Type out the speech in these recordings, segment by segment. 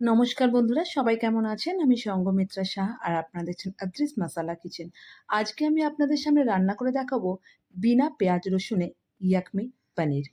নমস্কার বন্ধুরা, সবাই কেমন আছেন? আমি সঙ্গমিত্রা শাহ আর আপনারা দেখছেন আদ্রিস মাসালা কিচেন। আজকে আমি আপনাদের সামনে রান্না করে দেখাবো বিনা পেঁয়াজ, রসুনে ইয়াকমি পনির।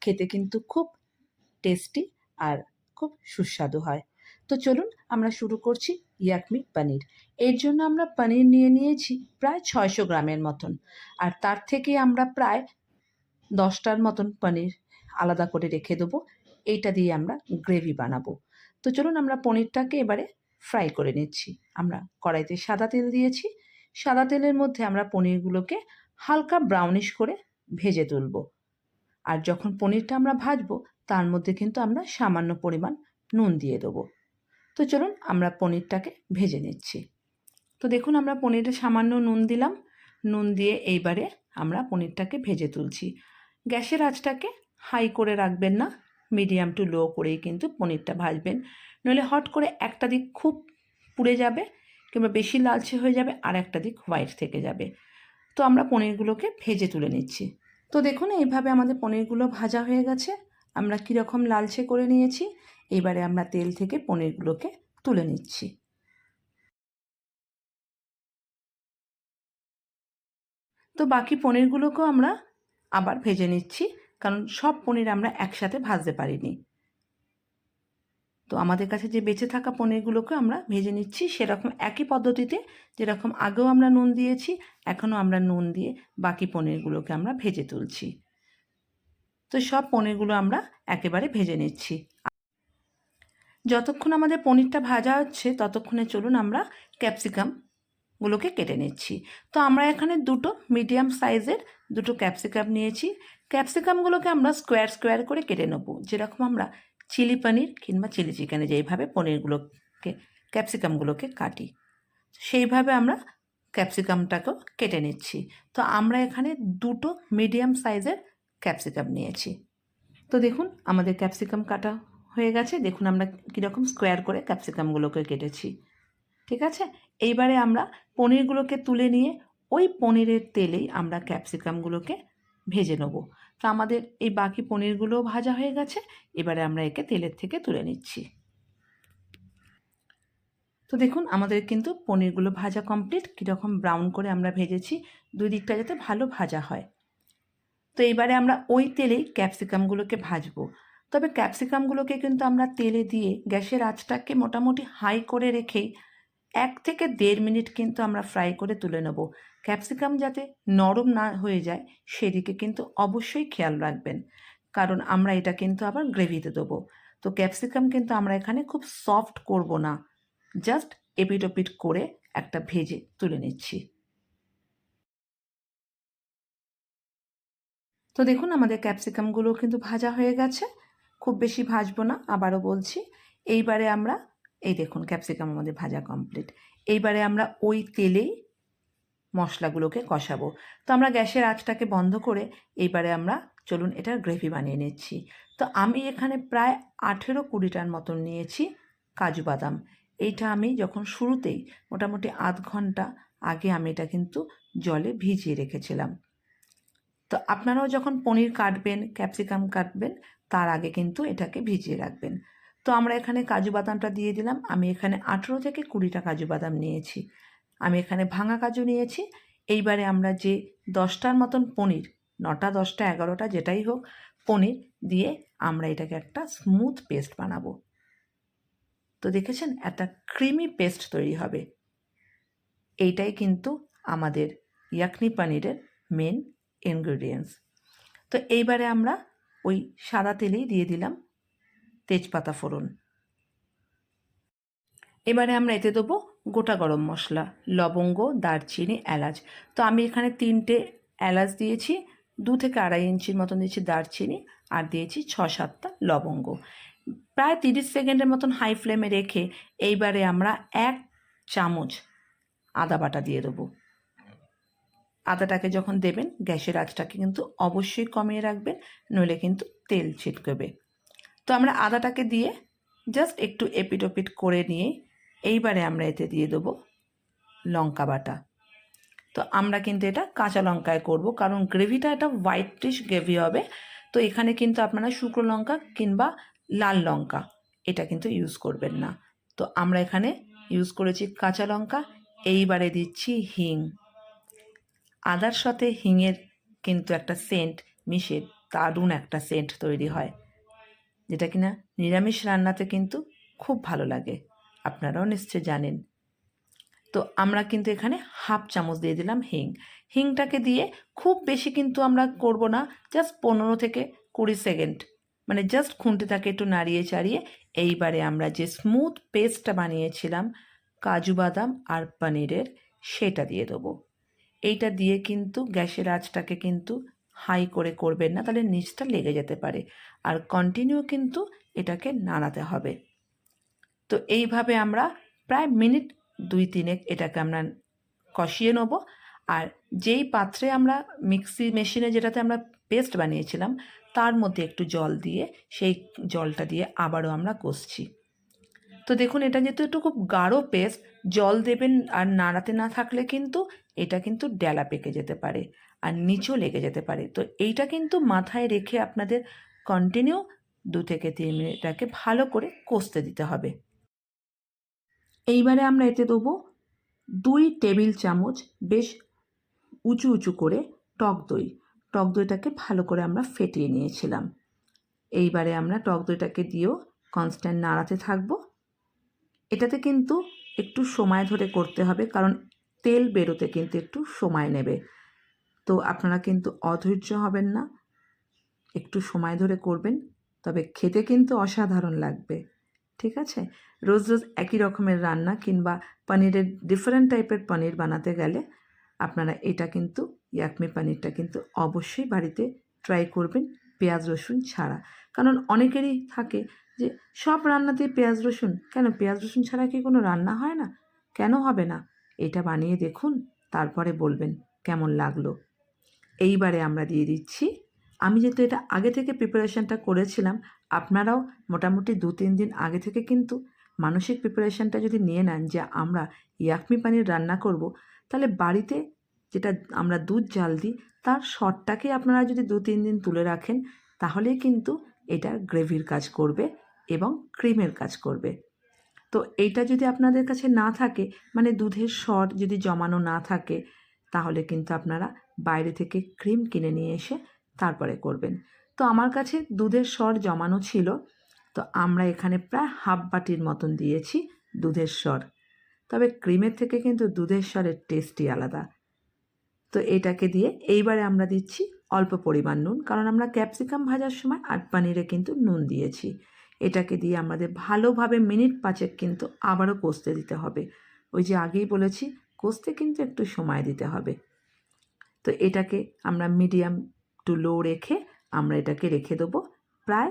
খেতে কিন্তু খুব টেস্টি আর খুব সুস্বাদু হয়। তো চলুন আমরা শুরু করছি ইয়াকমি পনির। এর জন্য আমরা পনির নিয়ে নিয়েছি প্রায় ছয়শো গ্রামের মতন। আর তার থেকে আমরা প্রায় দশটার মতন পনির আলাদা করে রেখে দেবো। এইটা দিয়ে আমরা গ্রেভি বানাবো। তো চলুন আমরা পনিরটাকে এবারে ফ্রাই করে নিচ্ছি। আমরা কড়াইতে সাদা তেল দিয়েছি। সাদা তেলের মধ্যে আমরা পনিরগুলোকে হালকা ব্রাউনিশ করে ভেজে তুলব। আর যখন পনিরটা আমরা ভাজবো, তার মধ্যে কিন্তু আমরা সামান্য পরিমাণ নুন দিয়ে দেবো। তো চলুন আমরা পনিরটাকে ভেজে নিচ্ছি। তো দেখুন আমরা পনিরে সামান্য নুন দিলাম। নুন দিয়ে এইবারে আমরা পনিরটাকে ভেজে তুলছি। গ্যাসের আঁচটাকে হাই করে রাখবেন না। মিডিয়াম টু লো করেই কিন্তু পনিরটা ভাজবেন। নইলে হট করে একটা দিক খুব পুড়ে যাবে কিংবা বেশি লালচে হয়ে যাবে আর একটা দিক হোয়াইট থেকে যাবে। তো আমরা পনিরগুলোকে ভেজে তুলে নিচ্ছি। তো দেখুন, এইভাবে আমাদের পনিরগুলো ভাজা হয়ে গেছে। আমরা কীরকম লালচে করে নিয়েছি, এবারে আমরা তেল থেকে পনিরগুলোকে তুলে নিচ্ছি। তো বাকি পনিরগুলোকেও আমরা আবার ভেজে নিচ্ছি। কারণ সব পনির আমরা একসাথে ভাজতে পারিনি। তো আমাদের কাছে যে বেঁচে থাকা পনিরগুলোকে আমরা ভেজে নিচ্ছি সেরকম একই পদ্ধতিতে, যেরকম আগেও আমরা নুন দিয়েছি, এখনও আমরা নুন দিয়ে বাকি পনিরগুলোকে আমরা ভেজে তুলছি। তো সব পনিরগুলো আমরা একেবারে ভেজে নিচ্ছি। যতক্ষণ আমাদের পনিরটা ভাজা হচ্ছে, ততক্ষণে চলুন আমরা ক্যাপসিকাম গুলোকে কেটে নিচ্ছি। তো আমরা এখানে দুটো মিডিয়াম সাইজের দুটো ক্যাপসিকাম নিয়েছি। ক্যাপসিকামগুলোকে আমরা স্কোয়ার স্কোয়ার করে কেটে নেব। যেরকম আমরা চিলি পনির কিংবা চিলি চিকেনে যেইভাবে পনিরগুলোকে, ক্যাপসিকামগুলোকে কাটি, সেইভাবে আমরা ক্যাপসিকামটাকেও কেটে নিচ্ছি। তো আমরা এখানে দুটো মিডিয়াম সাইজের ক্যাপসিকাম নিয়েছি। তো দেখুন, আমাদের ক্যাপসিকাম কাটা হয়ে গেছে। দেখুন, আমরা কীরকম স্কোয়ার করে ক্যাপসিকামগুলোকে কেটেছি। ঠিক আছে? এইবারে আমরা পনিরগুলোকে তুলে নিয়ে ওই পনিরের তেলেই আমরা ক্যাপসিকামগুলোকে ভেজে নেব। তো আমাদের এই বাকি পনিরগুলোও ভাজা হয়ে গেছে। এবারে আমরা একে তেলের থেকে তুলে নিচ্ছি। তো দেখুন, আমাদের কিন্তু পনিরগুলো ভাজা কমপ্লিট। কীরকম ব্রাউন করে আমরা ভেজেছি, দুই দিকটা যাতে ভালো ভাজা হয়। তো এইবারে আমরা ওই তেলেই ক্যাপসিকামগুলোকে ভাজবো। তবে ক্যাপসিকামগুলোকে কিন্তু আমরা তেলে দিয়ে গ্যাসের আঁচটাকে মোটামুটি হাই করে রেখেই এক থেকে দেড় মিনিট কিন্তু আমরা ফ্রাই করে তুলে নেব। ক্যাপসিকাম যাতে নরম না হয়ে যায়, সেদিকে কিন্তু অবশ্যই খেয়াল রাখবেন। কারণ আমরা এটা কিন্তু আবার গ্রেভিতে দেবো। তো ক্যাপসিকাম কিন্তু আমরা এখানে খুব সফট করব না। জাস্ট এপিট ওপিট করে একটা ভেজে তুলে নিচ্ছি। তো দেখুন, আমাদের ক্যাপসিকামগুলো কিন্তু ভাজা হয়ে গেছে। খুব বেশি ভাজবো না, আবারও বলছি। এইবারে আমরা এই দেখুন ক্যাপসিকাম আমাদের ভাজা কমপ্লিট এইবারে আমরা ওই তেলেই মশলাগুলোকে কষাবো। তো আমরা গ্যাসের আঁচটাকে বন্ধ করে এইবারে আমরা চলুন এটার গ্রেভি বানিয়ে নিচ্ছি। তো আমি এখানে প্রায় আঠেরো কুড়িটার মতন নিয়েছি কাজু বাদাম। এইটা আমি যখন শুরুতেই মোটামুটি আধ ঘণ্টা আগে আমি এটা কিন্তু জলে ভিজিয়ে রেখেছিলাম। তো আপনারাও যখন পনির কাটবেন ক্যাপসিকাম কাটবেন, তার আগে কিন্তু এটাকে ভিজিয়ে রাখবেন। তো আমরা এখানে কাজু বাদামটা দিয়ে দিলাম। আমি এখানে আঠেরো থেকে কুড়িটা কাজু বাদাম নিয়েছি। আমি এখানে ভাঙা কাজু নিয়েছি। এইবারে আমরা যে দশটার মতন পনির, নটা, দশটা, এগারোটা, যেটাই হোক, পনির দিয়ে আমরা এটাকে একটা স্মুথ পেস্ট বানাবো। তো দেখেছেন, একটা ক্রিমি পেস্ট তৈরি হবে। এইটাই কিন্তু আমাদের ইয়াকনি পনিরের মেন ইনগ্রিডিয়েন্টস তো এইবারে আমরা ওই সাদা তেলেই দিয়ে দিলাম। তেজপাতা ফোড়ন। এবারে আমরা এতে দেবো গোটা গরম মশলা, লবঙ্গ, দারচিনি, এলাচ। তো আমি এখানে তিনটে এলাচ দিয়েছি, দু থেকে আড়াই ইঞ্চির মতন দিয়েছি দারচিনি আর দিয়েছি ছ সাতটা লবঙ্গ। প্রায় তিরিশ সেকেন্ডের মতন হাই ফ্লেমে রেখে এইবারে আমরা এক চামচ আদা বাটা দিয়ে দেবো। আদাটাকে যখন দেবেন, গ্যাসের আঁচটাকে কিন্তু অবশ্যই কমিয়ে রাখবেন, নইলে কিন্তু তেল ছিটকবে। তো আমরা আদাটাকে দিয়ে জাস্ট একটু এপিট ওপিট করে নিয়ে এইবারে আমরা এতে দিয়ে দেবো লঙ্কা বাটা। তো আমরা কিন্তু এটা কাঁচা লঙ্কায় করব, কারণ গ্রেভিটা এটা হোয়াইট ডিশ গ্রেভি হবে, তো এখানে কিন্তু আপনারা শুকনো লঙ্কা কিংবা লাল লঙ্কা এটা কিন্তু ইউজ করবেন না। তো আমরা এখানে ইউজ করেছি কাঁচা লঙ্কা, এইবারে দিচ্ছি হিং। আদার সাথে হিংয়ের কিন্তু একটা সেন্ট মিশে, দারুণ একটা সেন্ট তৈরি হয়। যেটা কিনা নিরামিষ রান্নাতে কিন্তু খুব ভালো লাগে। আপনারাও নিশ্চয় জানেন। তো আমরা কিন্তু এখানে হাফ চামচ দিয়ে দিলাম হিং। হিংটাকে দিয়ে খুব বেশি কিন্তু আমরা করব না, জাস্ট পনেরো থেকে কুড়ি সেকেন্ড। মানে জাস্ট খুন্তিটাকে একটু নাড়িয়ে চাড়িয়ে এইবারে আমরা যে স্মুথ পেস্টটা বানিয়েছিলাম, কাজু বাদাম আর পনিরের, সেটা দিয়ে দেবো। এইটা দিয়ে কিন্তু গ্যাসের আঁচটাকে কিন্তু হাই করে করবেন না, তাহলে নিচটা লেগে যেতে পারে। আর কন্টিনিউ কিন্তু এটাকে নাড়াতে হবে। তো এইভাবে আমরা প্রায় মিনিট দুই তিনেক এটাকে আমরা কষিয়ে নেব। আর যেই পাত্রে আমরা মিক্সি মেশিনে যেটাতে আমরা পেস্ট বানিয়েছিলাম, তার মধ্যে একটু জল দিয়ে সেই জলটা দিয়ে আবারও আমরা কষছি। তো দেখুন, এটা যেহেতু একটু খুব গাঢ় পেস্ট, জল দেবেন আর নাড়াতে না থাকলে কিন্তু এটা কিন্তু ডেলা পেকে যেতে পারে। আর নিচেও লেগে যেতে পারে। তো এইটা কিন্তু মাথায় রেখে আপনাদের কন্টিনিউ দু থেকে তিন মিনিটটাকে ভালো করে কষতে দিতে হবে। এইবারে আমরা এতে দেবো দুই টেবিল চামচ বেশ উঁচু উঁচু করে টক দই। টক দইটাকে ভালো করে আমরা ফেটিয়ে নিয়েছিলাম। এইবারে আমরা টক দইটাকে দিয়েও কনস্ট্যান্ট নাড়াতে থাকব। এটাতে কিন্তু একটু সময় ধরে করতে হবে, কারণ তেল বেরোতে কিন্তু একটু সময় নেবে। তো আপনারা কিন্তু অধৈর্য হবেন না। একটু সময় ধরে করবেন, তবে খেতে কিন্তু অসাধারণ লাগবে, ঠিক আছে? রোজ রোজ একই রকমের রান্না কিংবা পনিরের ডিফারেন্ট টাইপের পনির বানাতে গেলে আপনারা এটা কিন্তু, ইয়াকমি পনিরটা কিন্তু অবশ্যই বাড়িতে ট্রাই করবেন পেঁয়াজ, রসুন ছাড়া। কারণ অনেকেরই থাকে যে সব রান্নাতে পেঁয়াজ, রসুন, কেন পেঁয়াজ, রসুন ছাড়া কি কোনো রান্না হয় না? কেন হবে না? এটা বানিয়ে দেখুন, তারপরে বলবেন কেমন লাগল। এইবারে আমরা দিয়ে দিচ্ছি। আমি যেহেতু এটা আগে থেকে প্রিপারেশানটা করেছিলাম, আপনারাও মোটামুটি দু, তিন দিন আগে থেকে কিন্তু মানসিক প্রিপারেশানটা যদি নিয়ে নেন যে আমরা ইয়াকমি পানির রান্না করব, তাহলে বাড়িতে যেটা আমরা দুধ জাল দিই, তার শটটাকে আপনারা যদি দু, তিন দিন তুলে রাখেন, তাহলেই কিন্তু এটা গ্রেভির কাজ করবে এবং ক্রিমের কাজ করবে। তো এইটা যদি আপনাদের কাছে না থাকে মানে দুধের সর যদি জমানো না থাকে, তাহলে কিন্তু আপনারা বাইরে থেকে ক্রিম কিনে নিয়ে এসে তারপরে করবেন। তো আমার কাছে দুধের স্বর জমানো ছিল, তো আমরা এখানে প্রায় হাফ বাটির মতন দিয়েছি দুধের স্বর। তবে ক্রিমের থেকে কিন্তু দুধের স্বরের টেস্টই আলাদা। তো এটাকে দিয়ে এইবারে আমরা দিচ্ছি অল্প পরিমাণ নুন, কারণ আমরা ক্যাপসিকাম ভাজার সময় আর পানিরে কিন্তু নুন দিয়েছি। এটাকে দিয়ে আমাদের ভালোভাবে মিনিট পাঁচেক কিন্তু আবারও কষতে দিতে হবে। ওই যে আগেই বলেছি, কষতে কিন্তু একটু সময় দিতে হবে। তো এটাকে আমরা মিডিয়াম টু লো রেখে আমরা এটাকে রেখে দেবো প্রায়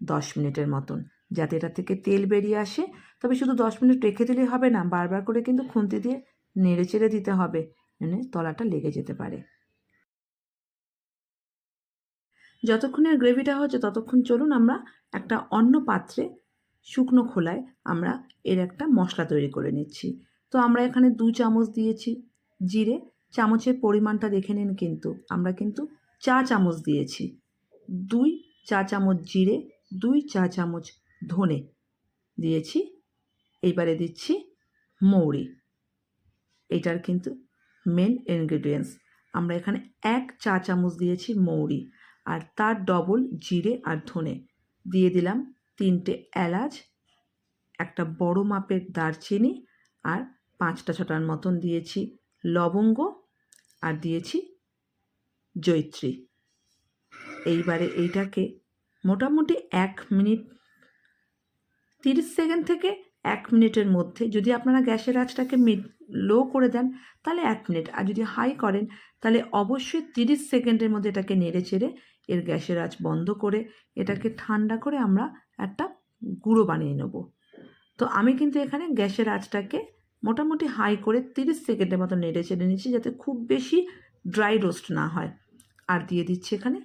দশ মিনিটের মতন, যাতে এটা থেকে তেল বেরিয়ে আসে। তবে শুধু দশ মিনিট রেখে দিলেই হবে না, বারবার করে কিন্তু খুন্তি দিয়ে নেড়ে চেড়ে দিতে হবে মানে তলাটা লেগে যেতে পারে। যতক্ষণের গ্রেভিটা হচ্ছে ততক্ষণ চলুন আমরা একটা অন্য পাত্রে শুকনো খোলায় আমরা এর একটা মশলা তৈরি করে নিচ্ছি। তো আমরা এখানে দু চামচ দিয়েছি জিরে চামচের পরিমাণটা দেখে নিন কিন্তু। আমরা কিন্তু চা চামচ দিয়েছি। দুই চা চামচ জিরে, দুই চা চামচ ধনে দিয়েছি। এইবারে দিচ্ছি মৌরি। এটার কিন্তু মেন ইনগ্রেডিয়েন্টস আমরা এখানে এক চা চামচ দিয়েছি মৌরি আর তার ডবল জিরে আর ধনে। দিয়ে দিলাম তিনটে এলাচ, একটা বড় মাপের দারচিনি আর পাঁচটা ছটার মতন দিয়েছি লবঙ্গ আর দিয়েছি জৈত্রী এইবারে এইটাকে মোটামুটি এক মিনিট, তিরিশ সেকেন্ড থেকে এক মিনিটের মধ্যে যদি আপনারা গ্যাসের আঁচটাকে মিড, লো করে দেন, তাহলে এক মিনিট। আর যদি হাই করেন, তাহলে অবশ্যই তিরিশ সেকেন্ডের মধ্যে এটাকে নেড়ে চেড়ে এর গ্যাসের আঁচ বন্ধ করে এটাকে ঠান্ডা করে আমরা একটা গুঁড়ো বানিয়ে নেব। তো আমি কিন্তু এখানে গ্যাসের আঁচটাকে মোটামুটি হাই করে তিরিশ সেকেন্ডের মতো নেড়ে চেড়ে নিচ্ছি যাতে খুব বেশি ড্রাই রোস্ট না হয়। আর দিয়ে দিচ্ছি এখানে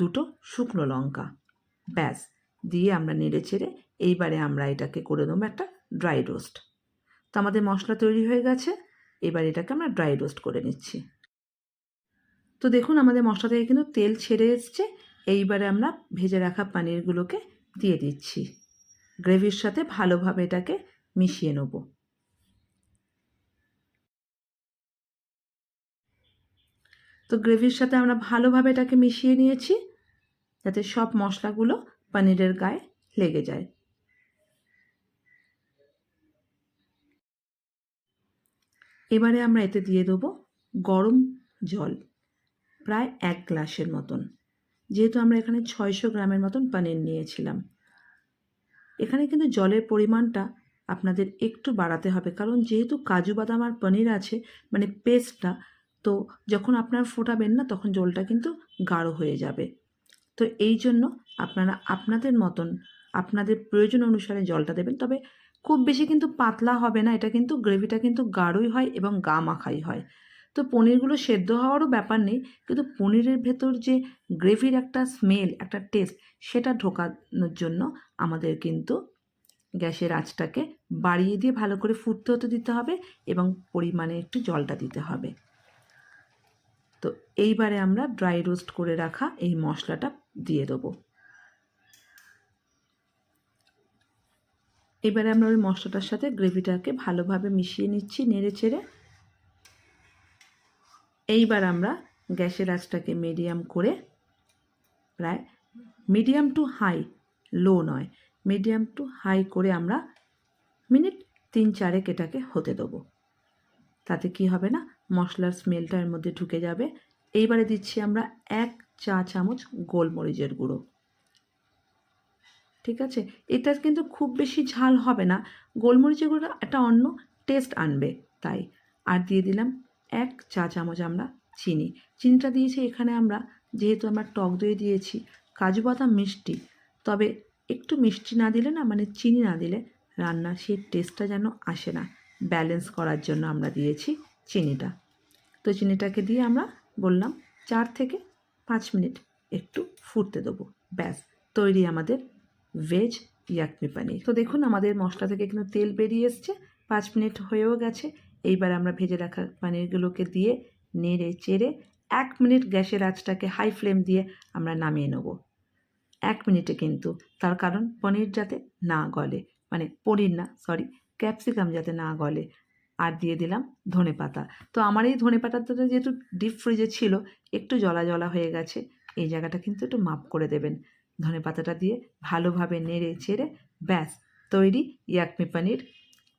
দুটো শুকনো লঙ্কা। ব্যাস, দিয়ে আমরা নেড়ে চেড়ে এইবারে আমরা এটাকে করে দেবো একটা ড্রাই রোস্ট। তো আমাদের মশলা তৈরি হয়ে গেছে, এবার এটাকে আমরা ড্রাই রোস্ট করে নিচ্ছি। তো দেখুন আমাদের মশলা থেকে কিন্তু তেল ছেড়ে এসছে, এইবারে আমরা ভেজে রাখা পানিরগুলোকে দিয়ে দিচ্ছি। গ্রেভির সাথে ভালোভাবে এটাকে মিশিয়ে নেব। তো গ্রেভির সাথে আমরা ভালোভাবে এটাকে মিশিয়ে নিয়েছি যাতে সব মশলাগুলো পনিরের গায়ে লেগে যায়। এবারে আমরা এতে দিয়ে দেবো গরম জল, প্রায় এক গ্লাসের মতন। যেহেতু আমরা এখানে ছয়শো গ্রামের মতন পনির নিয়েছিলাম। এখানে কিন্তু জলের পরিমাণটা আপনাদের একটু বাড়াতে হবে, কারণ যেহেতু কাজু বাদাম আর পনির আছে মানে পেস্টটা তো যখন আপনারা ফোটাবেন না, তখন জলটা কিন্তু গাঢ় হয়ে যাবে। তো এই জন্য আপনারা আপনাদের মতন, আপনাদের প্রয়োজন অনুসারে জলটা দেবেন। তবে খুব বেশি কিন্তু পাতলা হবে না, এটা কিন্তু গ্রেভিটা কিন্তু গাঢ়ই হয় এবং গা মাখাই হয়। তো পনিরগুলো সেদ্ধ হওয়ারও ব্যাপার নেই, কিন্তু পনিরের ভেতর যে গ্রেভির একটা স্মেল, একটা টেস্ট, সেটা ঢোকানোর জন্য আমাদের কিন্তু গ্যাসের আঁচটাকে বাড়িয়ে দিয়ে ভালো করে ফুটতে হতে দিতে হবে এবং পরিমাণে একটু জলটা দিতে হবে। তো এইবারে আমরা ড্রাই রোস্ট করে রাখা এই মশলাটা দিয়ে দেবো। এবারে আমরা ওই মশলাটার সাথে গ্রেভিটাকে ভালোভাবে মিশিয়ে নিচ্ছি নেড়ে চেড়ে। এইবার আমরা গ্যাসের আঁচটাকে মিডিয়াম করে প্রায় মিডিয়াম টু হাই লো নয় মিডিয়াম টু হাই করে আমরা মিনিট তিন চারেক এটাকে হতে দেবো। তাতে কি হবে না? মশলার স্মেলটা এর মধ্যে ঢুকে যাবে। এইবারে দিচ্ছি আমরা এক চা চামচ গোলমরিচের গুঁড়ো। ঠিক আছে? এটা কিন্তু খুব বেশি ঝাল হবে না। গোলমরিচের গুঁড়ো একটা অন্য টেস্ট আনবে, তাই। আর দিয়ে দিলাম এক চা চামচ আমরা চিনি। চিনিটা দিয়েছি এখানে আমরা, যেহেতু আমরা টক দই দিয়েছি, কাজু বাদাম মিষ্টি। তবে একটু মিষ্টি না দিলে না মানে চিনি না দিলে রান্নার সেই টেস্টটা যেন আসে না। ব্যালেন্স করার জন্য আমরা দিয়েছি চিনিটা। তো চিনিটাকে দিয়ে আমরা বললাম চার থেকে পাঁচ মিনিট একটু ফুটতে দেবো। ব্যাস, তৈরি আমাদের ভেজ ইয়াকমি পানির তো দেখুন আমাদের মশলা থেকে কিন্তু তেল বেরিয়ে এসছে, পাঁচ মিনিট হয়েও গেছে। এইবার আমরা ভেজে রাখা পানিরগুলোকে দিয়ে নেড়ে চেড়ে এক মিনিট গ্যাসের আঁচটাকে হাই ফ্লেম দিয়ে আমরা নামিয়ে নেব। এক মিনিটে কিন্তু, তার কারণ পনির যাতে না গলে মানে পনির না সরি ক্যাপসিকাম যাতে না গলে। আর দিয়ে দিলাম ধনে পাতা। তো আমার এই ধনে পাতাটা যেহেতু ডিপ ফ্রিজে ছিল, একটু জলা জলা হয়ে গেছে, এই জায়গাটা কিন্তু একটু মাপ করে দেবেন। ধনে পাতাটা দিয়ে ভালোভাবে নেড়ে চেড়ে ব্যাস, তৈরি ইয়াকমি পানির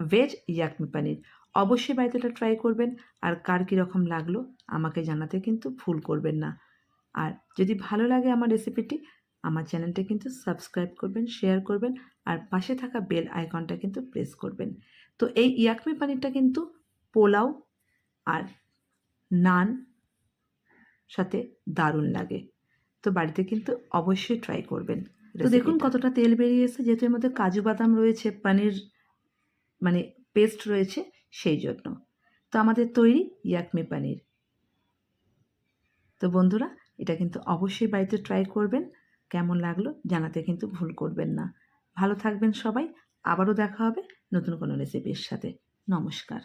ভেজ ইয়াকমি পানির। অবশ্যই বাড়িতে এটা ট্রাই করবেন, আর কার কীরকম লাগল আমাকে জানাতে কিন্তু ভুল করবেন না। আর যদি ভালো লাগে আমার রেসিপিটি আমার চ্যানেলটা কিন্তু সাবস্ক্রাইব করবেন শেয়ার করবেন, আর পাশে থাকা বেল আইকনটা কিন্তু প্রেস করবেন। তো এই ইয়াকমি পানিরটা কিন্তু পোলাও আর নান সাথে দারুণ লাগে। তো বাড়িতে কিন্তু অবশ্যই ট্রাই করবেন তো দেখুন কতটা তেল বেরিয়ে এসেছে যেহেতু এর মধ্যে কাজু বাদাম রয়েছে পানির মানে পেস্ট রয়েছে সেই জন্য। তো আমাদের তৈরি ইয়াকমি পানির। তো বন্ধুরা এটা কিন্তু অবশ্যই বাড়িতে ট্রাই করবেন। কেমন লাগল জানাতে কিন্তু ভুল করবেন না। ভালো থাকবেন সবাই। আবারও দেখা হবে নতুন কোনো রেসিপির সাথে। নমস্কার।